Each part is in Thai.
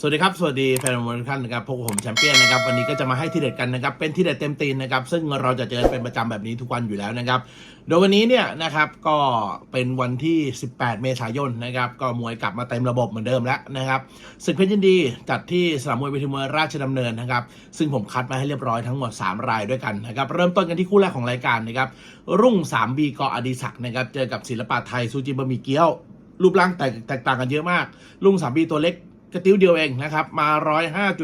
สวัสดีครับ สวัสดีแฟนบอลทุกท่านนะครับพวกบผมแชมเปี้ยนนะครับวันนี้ก็จะมาให้ที่เด็ดกันนะครับเป็นที่เด็ดเต็มตีนนะครับซึ่งเราจะเจอเป็นประจำแบบนี้ทุกวันอยู่แล้วนะครับโดยวันนี้เนี่ยนะครับก็เป็นวันที่ 18 เมษายนนะครับก็มวยกลับมาเต็มระบบเหมือนเดิมแล้วนะครับศึกเพชรยินดีจัดที่สนามมวยเวทีมวยราชดำเนินนะครับซึ่งผมคัดมาให้เรียบร้อยทั้งหมด 3 รายด้วยกันนะครับเริ่มต้นกันที่คู่แรกของรายการนะครับรุ่ง 3B กออดิศักดิ์นะครับเจอกับศิลปะไทยซูจิบะหมี่เกี๊ยวรูปร่างแตกต่างกันเยอะมาก ลุง 3B ตัวเล็ก กระติ้วเดียวเองนะครับ มา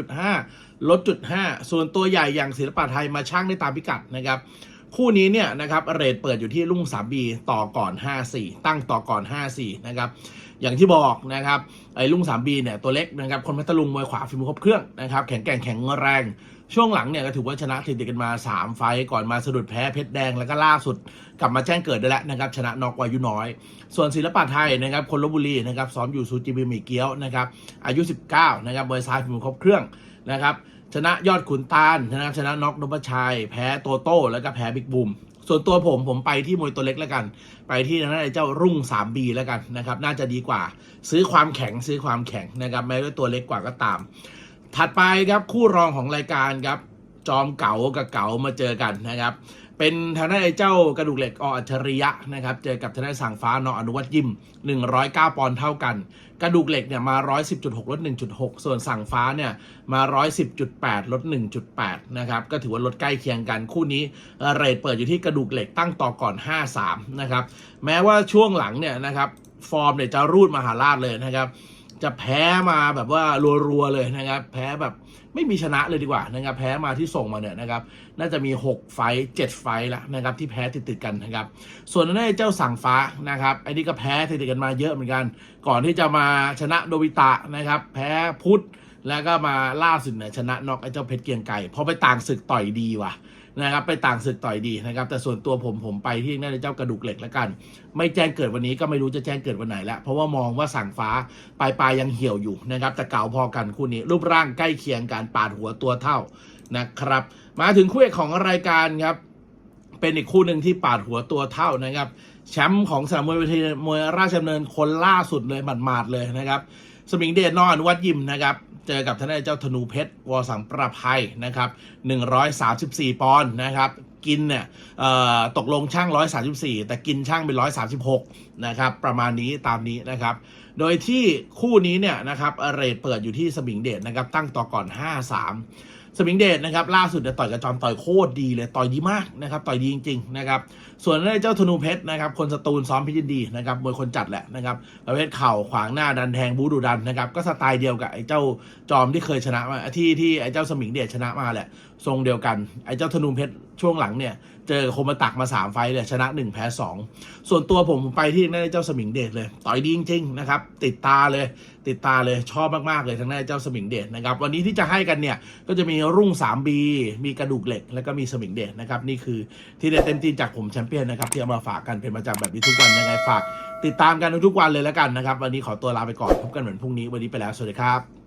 105.5ลดจุด5ส่วนตัวใหญ่อย่างศิลปะไทยมาช่างได้ตามพิกัดนะครับ คู่นี้เนี่ยนะครับเรทเปิดอยู่ที่ลุง 3B ต่อก่อน 54 ตั้งต่อก่อน 54 นะครับอย่างที่บอกนะครับไอ้ลุง 3B เนี่ยตัวเล็กนะครับคนพัทลุงมวยขวาฝีมือครบเครื่องนะครับแข็งแกร่งแข็งแรง ช่วงหลังเนี่ยก็ถือว่าชนะติดๆกันมา 3 ไฟก่อนมาสะดุดแพ้เพชรแดงแล้วก็ล่าสุด กลับมาแจ้งเกิดได้แล้วนะครับชนะนอกวายุน้อย ส่วนศิลปะไทยนะครับคนลบบุรีนะครับซ้อมอยู่ซูจิบิมิเกียวนะครับอายุ 19นะครับมวยซ้ายฝีมือครบเครื่องนะครับ ชนะยอดขุนตาลนะครับชนะน็อกนพชัย แพ้โตโต้ แล้วก็แพ้บิ๊กบุมส่วนตัวผมผมไปที่มวยตัวเล็กแล้วกัน ไปที่นั่นไอ้เจ้ารุ่ง 3B แล้วกันนะครับ น่าจะดีกว่า ซื้อความแข็งซื้อความแข็งนะครับ แม้ว่าตัวเล็กกว่าก็ตาม ถัดไปครับคู่รองของรายการครับ จอมเก๋ากับเก๋ามาเจอกันนะครับ เป็นทางด้านไอ้เจ้ากระดูกเหล็กออัจฉริยะนะครับ เจอกับทางด้านสั่งฟ้านออนุวัตยิม 109 ปอนด์เท่ากัน กระดูกเหล็กเนี่ยมา 110.6 ลด 1.6 ส่วนสั่งฟ้าเนี่ยมา 110.8 ลด 1.8 นะครับ ก็ถือว่าลดใกล้เคียงกัน คู่นี้เรทเปิดอยู่ที่กระดูกเหล็กตั้งต่อก่อน 5-3 นะครับ แม้ว่าช่วงหลังเนี่ยนะครับ ฟอร์มเนี่ยจะรูดมหาราชเลยนะครับ จะแพ้มาแบบว่ารัวๆเลยนะครับ แพ้แบบไม่มีชนะเลยดีกว่านะครับ แพ้มาที่ส่งมาเนี่ยนะครับ น่าจะมี 6 ไฟ7ไฟแล้วนะครับ ที่แพ้ติดๆกันนะครับ ส่วนนั้นไอ้เจ้าสั่งฟ้านะครับไอ้นี่ก็แพ้ติดๆกันมาเยอะเหมือนกัน ก่อนที่จะมาชนะโดบิตะนะครับ แพ้พุทธแล้วก็มาล่าสุดเนี่ยชนะน็อกไอ้เจ้าเพชรเกียงไก่พราะไปต่างศึกต่อยดีว่ะ นะครับไปต่างศึกต่อยดีนะครับ แต่ส่วนตัวผมผมไปที่นั่นเจ้ากระดูกเหล็กแล้วกัน ไม่แจ้งเกิดวันนี้ก็ไม่รู้จะแจ้งเกิดวันไหนแล้วเพราะว่ามองว่าสั่งฟ้าปลายปลายยังเหี่ยวอยู่นะครับ แต่เก่าพอกันคู่นี้ รูปร่างใกล้เคียงการปาดหัวตัวเท่านะครับ มาถึงคู่เอกของรายการครับ เป็นอีกคู่หนึ่งที่ปาดหัวตัวเท่านะครับแชมป์ของสนามมวยเวทีมวยราชดำเนินคนล่าสุดเลยหมาดๆเลยนะครับ สมิงเดชนออนุวัดยิมนะครับ เจอกับทนายเจ้าธนูเพชรวอสังประภัยนะครับ134 ปอนด์นะครับกินเนี่ยตกลงช่าง 134 แต่กินช่างเป็น 136 นะครับ ประมาณนี้ตามนี้นะครับ โดยที่คู่นี้เนี่ยนะครับเรทเปิดอยู่ที่สมิงเดชนะครับ ตั้งต่อก่อน 5-3 สมิงเดชนะครับล่าสุดเนี่ยต่อยกับจอมต่อยโคตรดีเลยต่อยดีมากนะครับต่อยดีจริงๆนะครับส่วนในเจ้าธนูเพชรนะครับคนสตูลซ้อมพิจิตรดีนะครับมวยคนจัดแหละนะครับประเภทเข่าขวางหน้าดันแทงบูดูดันนะครับก็สไตล์เดียวกับไอ้เจ้าจอมที่เคยชนะมาที่ที่ไอ้เจ้าสมิงเดชชนะมาแหละทรงเดียวกันไอ้เจ้าธนูเพชรช่วงหลังเนี่ยเจอโคมตักมา 3 ไฟเลยชนะ 1 แพ้ 2 ส่วนตัวผมไปที่นั่นเจ้าสมิงเดชเลย ต่อยดีจริงๆนะครับติดตาเลย ติดตาเลยชอบมาก ๆ เลยทั้งนั้นเจ้าสมิงเดชนะครับ วันนี้ที่จะให้กันเนี่ย ก็จะมีรุ่ง 3B มีกระดูกเหล็ก แล้วก็มีสมิงเดชนะครับ นี่คือที่ได้เต็มที่จากผมแชมเปี้ยนนะครับ ที่เอามาฝากกันเป็นประจำแบบนี้ทุกวันยังไงฝาก ติดตามกันทุกวันเลยแล้วกันนะครับ วันนี้ขอตัวลาไปก่อนพบกันเหมือนพรุ่งนี้วันนี้ไปแล้วสวัสดีครับ